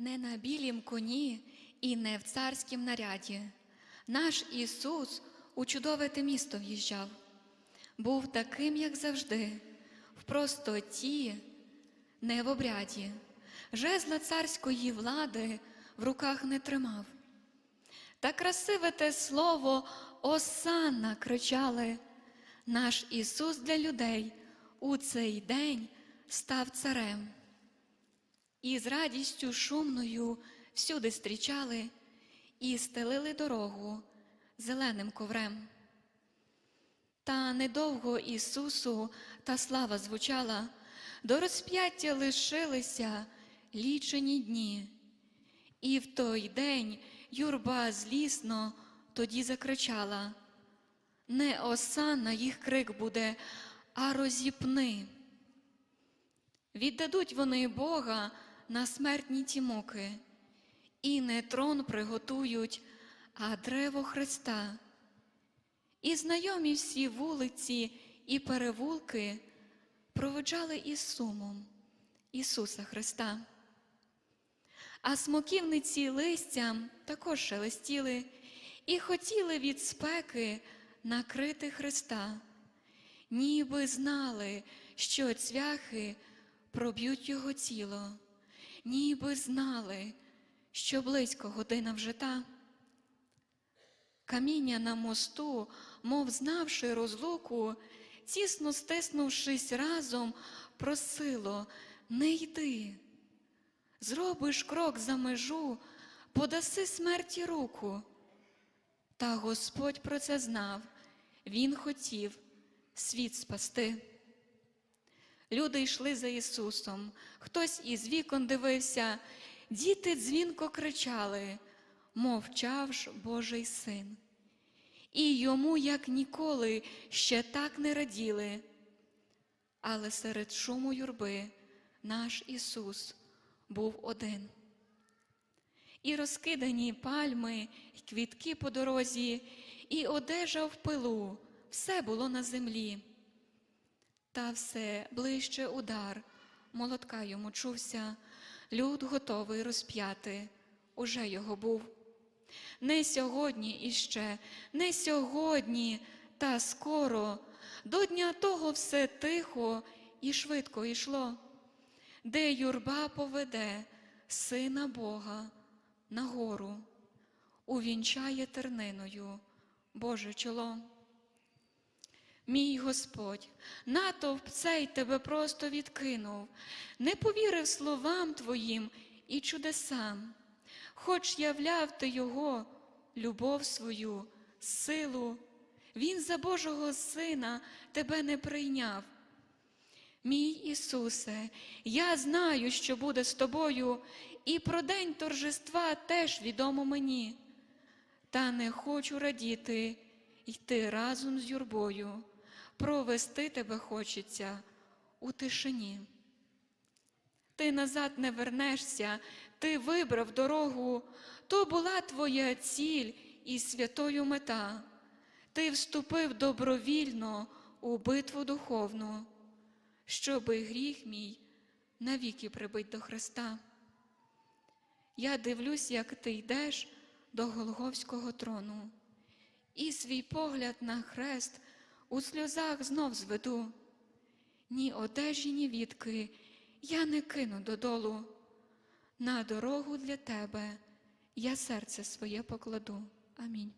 не на білім коні і не в царськім наряді. Наш Ісус у чудове те місто в'їжджав, був таким, як завжди, в простоті, не в обряді, жезла царської влади в руках не тримав. Та красиве те слово Осанна кричали. Наш Ісус для людей у цей день став царем. І з радістю шумною всюди зустрічали і стелили дорогу зеленим коврем. Та недовго Ісусу та слава звучала, до розп'яття лишилися лічені дні. І в той день юрба злісно тоді закричала. Не осанна їх крик буде, а розіпни. Віддадуть вони Бога на смертні ті муки, і не трон приготують, а древо Христа. І знайомі всі вулиці і перевулки проведжали із сумом Ісуса Христа. А смоківниці листям також шелестіли і хотіли від спеки накрити Христа, ніби знали, що цвяхи проб'ють його тіло, ніби знали, що близько година вже та. Каміння на мосту, мов знавши розлуку, тісно стиснувшись разом, просило не йди. Зробиш крок за межу, подаси смерті руку. Та Господь про це знав, Він хотів світ спасти. Люди йшли за Ісусом, хтось із вікон дивився, діти дзвінко кричали, мовчав ж Божий син. І йому, як ніколи, ще так не раділи. Але серед шуму юрби наш Ісус був один. І розкидані пальми, і квітки по дорозі, і одежа в пилу, все було на землі. Та все ближче удар, молотка йому чувся, люд готовий розп'яти, уже його був. Не сьогодні іще, не сьогодні, та скоро, до дня того все тихо і швидко йшло, де юрба поведе сина Бога на гору, увінчає терниною Боже чоло. Мій Господь, натовп цей тебе просто відкинув, не повірив словам твоїм і чудесам, хоч являв ти його, любов свою, силу, Він за Божого Сина тебе не прийняв. Мій Ісусе, я знаю, що буде з тобою, і про день торжества теж відомо мені, та не хочу радіти, йти разом з юрбою, провести тебе хочеться у тишині. Ти назад не вернешся, ти вибрав дорогу, то була твоя ціль і святою мета. Ти вступив добровільно у битву духовну, щоби гріх мій навіки прибить до Христа. Я дивлюсь, як ти йдеш до Голговського трону, і свій погляд на хрест у сльозах знов зведу. Ні одежі, ні відки я не кину додолу. На дорогу для тебе я серце своє покладу. Амінь.